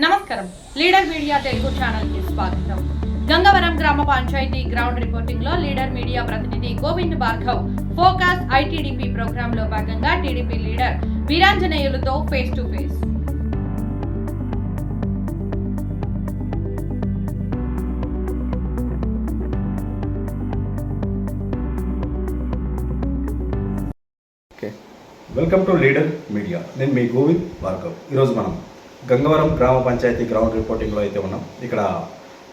నమస్కారం. Leader media Telugu ఛానల్కి స్వాగతం. గంగవరం గ్రామ పంచాయతీ గ్రౌండ్ రిపోర్టింగ్లో లీడర్ మీడియా ప్రతినిధి గోవింద్ భార్గవ్ ఫోకస్ ఐటీడీపీ ప్రోగ్రామ్లో భాగంగా TDP leader వీరాంజనేయులతో face to face welcome to leader media నేను మీ గోవింద్ భార్గవ్. ఈరోజు మనం గంగవరం గ్రామ పంచాయతీ గ్రౌండ్ రిపోర్టింగ్లో అయితే ఉన్నాం. ఇక్కడ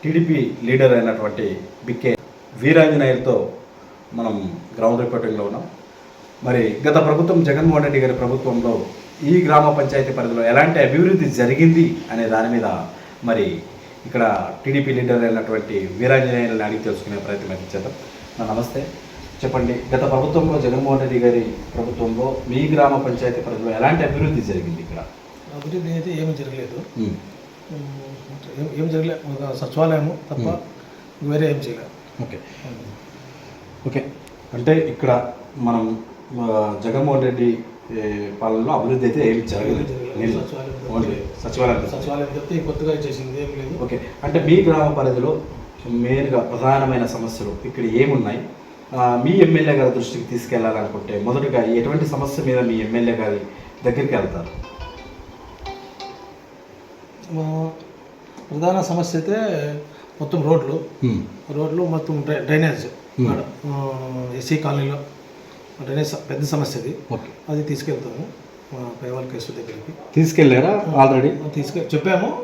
టీడీపీ లీడర్ అయినటువంటి బికే వీరాంజనేయులతో మనం గ్రౌండ్ రిపోర్టింగ్లో ఉన్నాం. మరి గత ప్రభుత్వం జగన్మోహన్ రెడ్డి గారి ప్రభుత్వంలో ఈ గ్రామ పంచాయతీ పరిధిలో ఎలాంటి అభివృద్ధి జరిగింది అనే దాని మీద మరి ఇక్కడ టీడీపీ లీడర్ అయినటువంటి వీరాంజనేయులను అడిగి తెలుసుకునే ప్రయత్నం అయితే చేద్దాం. నా నమస్తే. చెప్పండి గత ప్రభుత్వంలో జగన్మోహన్ రెడ్డి గారి ప్రభుత్వంలో మీ గ్రామ పంచాయతీ పరిధిలో ఎలాంటి అభివృద్ధి జరిగింది ఇక్కడ? అభివృద్ధి అయితే ఏమీ జరగలేదు. ఏం జరగలేదు ఒక సచివాలయము తప్ప వేరే ఏం చేయలేదు ఓకే. ఓకే. అంటే ఇక్కడ మనం జగన్మోహన్ రెడ్డి పాలనలో అభివృద్ధి అయితే ఏమి జరగలేదు. ఓన్లీ సచివాలయం సచివాలయం తప్పితే కొత్తగా చేసింది ఏం లేదు. ఓకే. అంటే మీ గ్రామ పరిధిలో మెయిన్గా ప్రధానమైన సమస్యలు ఇక్కడ ఏమున్నాయి? మీ ఎమ్మెల్యే గారి దృష్టికి తీసుకెళ్ళాలనుకుంటే మొదటగా ఎటువంటి సమస్య మీద మీ ఎమ్మెల్యే గారి దగ్గరికి వెళ్తారు? ప్రధాన సమస్య అయితే మొత్తం రోడ్లు. రోడ్లు మొత్తం డ్రై- డ్రైనేజ్. ఎస్సీ కాలనీలో డ్రైనేజ్ పెద్ద సమస్య అది. ఓకే. అది తీసుకెళ్తాము పేవాల కేసు దగ్గరికి. తీసుకెళ్ళారా ఆల్రెడీ? తీసుకె చెప్పాము.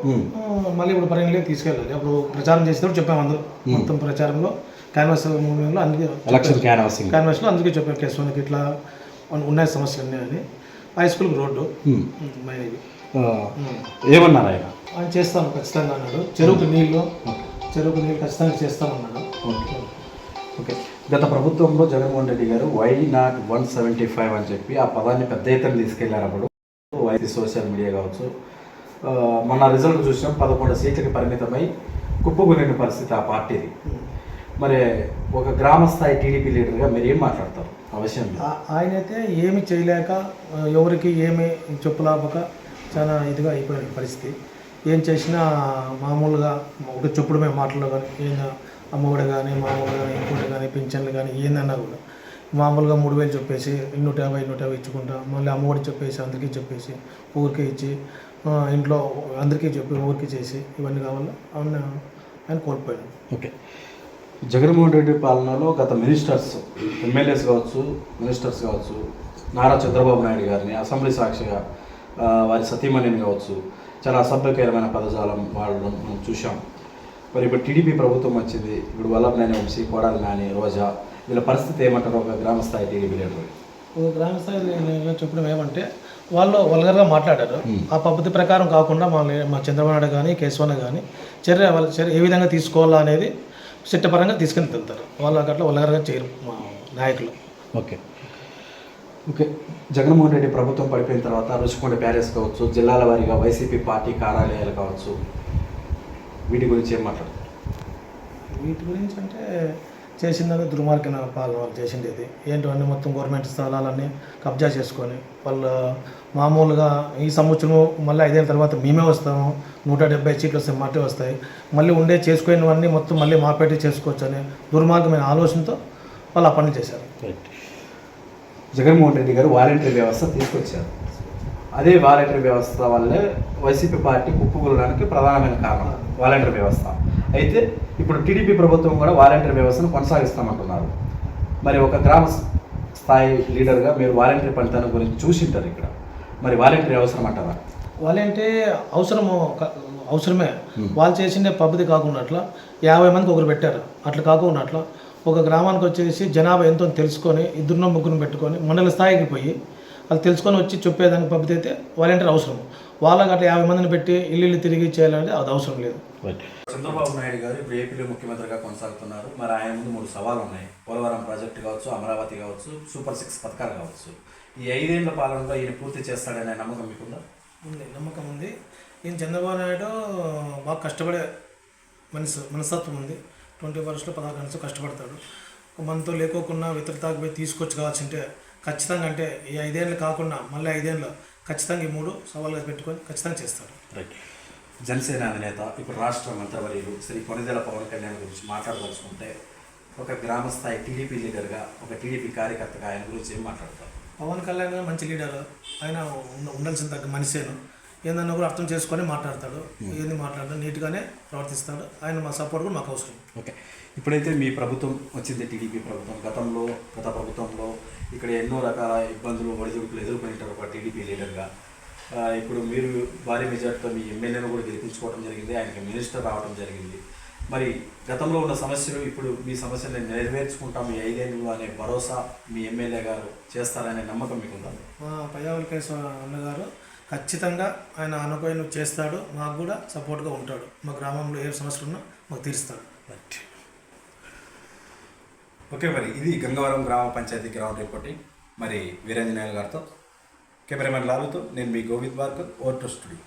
మళ్ళీ ఇప్పుడు పరిగణలో తీసుకెళ్ళాలి. అప్పుడు ప్రచారం చేసేటప్పుడు చెప్పాము అందరూ. మొత్తం ప్రచారంలో క్యాన్వాస్ మూమెంట్లో అందుకే ఎలక్షన్ క్యాన్వాసింగ్. క్యాన్వాస్లో అందుకే చెప్పాను కేసు మనకి ఇట్లా ఉన్- ఉన్నాయి సమస్యలు ఉన్నాయని హై స్కూల్కి రోడ్డు. ఇది ఏమన్నారు ఆయన? ఆయన చేస్తాను ఖచ్చితంగా అన్నాడు. చెరువుకు నీళ్ళు చెరువుకు నీళ్ళు ఖచ్చితంగా చేస్తామన్నాడు ఓకే ఓకే గత ప్రభుత్వంలో Jaganmohan Reddy garu why not one seventy five అని చెప్పి ఆ పదాన్ని పెద్ద ఎత్తున తీసుకెళ్ళారు అప్పుడు. వైద్య సోషల్ మీడియా కావచ్చు. ఆ, మొన్న రిజల్ట్ చూసినాం పదకొండు సీట్లకి పరిమితమై కుప్పగులిన పరిస్థితి ఆ పార్టీది. మరి ఒక గ్రామ స్థాయి టీడీపీ లీడర్గా మీరు ఏం మాట్లాడతారు? ఆ- ఆయనైతే ఏమి చేయలేక ఎవరికి ఏమి చెప్పులాపక చాలా ఇదిగా అయిపోయిన పరిస్థితి. ఏం చేసినా మామూలుగా ఒక చెప్పుడు మేము మాటల్లో కానీ ఏం అమ్మఒడి కానీ మామూలుగా కానీ ఇంకోటి కానీ పింఛన్లు కానీ ఏందన్నా కూడా మామూలుగా మూడు వేలు చెప్పేసి నూట యాభై నూట యాభై ఇచ్చుకుంటా మళ్ళీ అమ్మఒడి చెప్పేసి అందరికీ చెప్పేసి ఊరికే ఇచ్చి ఇంట్లో అందరికీ చెప్పి ఊరికి చేసి ఇవన్నీ కావాలి? ఆయన ఆయన కోల్పోయాడు. ఓకే. జగన్మోహన్ రెడ్డి పాలనలో గత మినిస్టర్స్ ఎమ్మెల్యేస్ కావచ్చు మినిస్టర్స్ కావచ్చు నారా చంద్రబాబు నాయుడు గారిని అసెంబ్లీ సాక్షిగా వారి సతీమణిని కావచ్చు చాలా అసభ్యకరమైన పదజాలం వాడడం మనం చూసాం మరి ఇప్పుడు టీడీపీ ప్రభుత్వం వచ్చింది. ఇప్పుడు వల్లభనేని వంశీ కోడాలి నాని రోజా వీళ్ళ పరిస్థితి ఏమంటారు? ఒక గ్రామ స్థాయి టీడీపీ లీడర్. ఒక గ్రామ స్థాయి చెప్పడం ఏమంటే వాళ్ళు వల్గర్గా మాట్లాడారు. ఆ పద్ధతి ప్రకారం కాకుండా మా మా చంద్రబాబు నాయుడు కానీ కేశవన్న కానీ చర్య వాళ్ళ చర్య ఏ విధంగా తీసుకోవాలా అనేది చట్టపరంగా తీసుకుని వెళ్తారు వాళ్ళు అట్లా వల్గర్గా చేయరు మా నాయకులు. ఓకే. ఓకే. జగన్మోహన్ రెడ్డి ప్రభుత్వం పడిపోయిన తర్వాత రుచికొండ ప్యాలెస్ కావచ్చు జిల్లాల వారీగా వైసీపీ పార్టీ కార్యాలయాలు కావచ్చు వీటి గురించి ఏం మాట్లాడతారు? వీటి గురించి అంటే చేసిందని దుర్మార్గన పాలన వాళ్ళు చేసిండేది ఏంటంటే మొత్తం గవర్నమెంట్ స్థలాలన్నీ కబ్జా చేసుకొని వాళ్ళు మామూలుగా ఈ సంవత్సరం మళ్ళీ ఐదేళ్ళ తర్వాత మేమే వస్తాము నూట డెబ్బై సీట్లు వస్తాయి మాటే వస్తాయి. మళ్ళీ ఉండే చేసుకునేవన్నీ మొత్తం మళ్ళీ మాపేటి చేసుకోవచ్చు అనే దుర్మార్గమైన ఆలోచనతో వాళ్ళు ఆ పనులు చేశారు. జగన్మోహన్ రెడ్డి గారు వాలంటరీ వ్యవస్థ తీసుకొచ్చారు. అదే వాలంటరీ వ్యవస్థ వల్లే వైసీపీ పార్టీ కుప్పకూలడానికి ప్రధానమైన కారణం వాలంటరీ వ్యవస్థ. అయితే ఇప్పుడు టీడీపీ ప్రభుత్వం కూడా వాలంటరీ వ్యవస్థను కొనసాగిస్తామంటున్నారు. మరి ఒక గ్రామ స్థాయి లీడర్గా మీరు వాలంటరీ పనితనం గురించి చూసింటారు ఇక్కడ. మరి వాలంటరీ అవసరం అంటారా? వాళ్ళంటే అవసరము అవసరమే. వాళ్ళు చేసిండే పద్ధతి కాకుండా అట్లా యాభై మందికి ఒకరు పెట్టారు. అట్లా కాకుండా అట్లా ఒక గ్రామానికి వచ్చేసి జనాభా ఎంతో తెలుసుకొని ఇద్దరునో ముగ్గురు పెట్టుకొని మండల స్థాయికి పోయి వాళ్ళు తెలుసుకొని వచ్చి చెప్పేదానికి పద్ధతి అయితే వాలంటీర్ అవసరం. వాళ్ళకి అట్లా యాభై మందిని పెట్టి ఇల్లు ఇల్లు తిరిగి చేయాలంటే అది అవసరం లేదు. చంద్రబాబు నాయుడు గారు ఇప్పుడు ఏపీలో ముఖ్యమంత్రిగా కొనసాగుతున్నారు. మరి ఆయన ముందు మూడు సవాళ్ళు ఉన్నాయి పోలవరం ప్రాజెక్టు కావచ్చు అమరావతి కావచ్చు సూపర్ సిక్స్ పథకాలు కావచ్చు. ఈ ఐదేళ్ళ పాలనలో ఈయన పూర్తి చేస్తాడనే నమ్మకం మీకుందా? ఉంది నమ్మకం ఉంది. ఈయన చంద్రబాబు నాయుడు బాగా కష్టపడే మనసు మనస్తత్వం ఉంది. ట్వంటీ అవర్స్లో పదహారు గంటలు కష్టపడతాడు. మనతో లేకోకుండా ఇతర తాకి పోయి తీసుకొచ్చి కావాల్సింటే ఖచ్చితంగా అంటే ఈ ఐదేళ్ళు కాకుండా మళ్ళీ ఐదేళ్ళు ఖచ్చితంగా ఈ మూడు సవాళ్ళగా పెట్టుకొని ఖచ్చితంగా చేస్తాడు. రైట్. జనసేన అధినేత ఇప్పుడు రాష్ట్ర మంత్రివర్యులు శ్రీ కొనిదెల పవన్ కళ్యాణ్ గురించి మాట్లాడదలుచుకుంటే ఒక గ్రామ స్థాయి టీడీపీ లీడర్గా ఒక టీడీపీ కార్యకర్తగా ఆయన గురించి ఏం మాట్లాడతారు? పవన్ కళ్యాణ్ గారు మంచి లీడర్. ఆయన ఉండ- ఉండాల్సిన తగ్గ మనిషేను. ఏందన్నా కూడా అర్థం చేసుకొని మాట్లాడతాడు. ఏంది మాట్లాడతాడు నీట్గానే ప్రవర్తిస్తాడు. ఆయన మా సపోర్ట్ కూడా మాకు అవసరం. ఓకే. ఇప్పుడైతే మీ ప్రభుత్వం వచ్చింది టీడీపీ ప్రభుత్వం. గతంలో గత ప్రభుత్వంలో ఇక్కడ ఎన్నో రకాల ఇబ్బందులు ఒడిదుడుకులు ఎదుర్కొంటారు ఒక టీడీపీ లీడర్గా. ఇప్పుడు మీరు భారీ మెజార్టీతో మీ ఎమ్మెల్యేను కూడా గెలిపించుకోవడం జరిగింది ఆయనకి మినిస్టర్ రావడం జరిగింది. మరి గతంలో ఉన్న సమస్యలు ఇప్పుడు మీ సమస్యలను నెరవేర్చుకుంటాం మీ ఐదేళ్ళు అనే భరోసా మీ ఎమ్మెల్యే గారు చేస్తారనే నమ్మకం మీకుందా? మా పయ్యావలకేశ్వర అన్నగారు ఖచ్చితంగా ఆయన అనుకోని చేస్తాడు మాకు కూడా సపోర్ట్గా ఉంటాడు. మా గ్రామంలో ఏ సమస్యలు ఉన్నా మాకు తీరుస్తాడు. ఓకే. మరి ఇది గంగవరం గ్రామ పంచాయతీ గ్రౌండ్ రిపోర్టింగ్. మరి వీరంజనేయులు గారితో కెమెరామెన్ లాలుతో నేను మీ గోవింద్ బార్కర్ ఓటర్ స్టూడియో.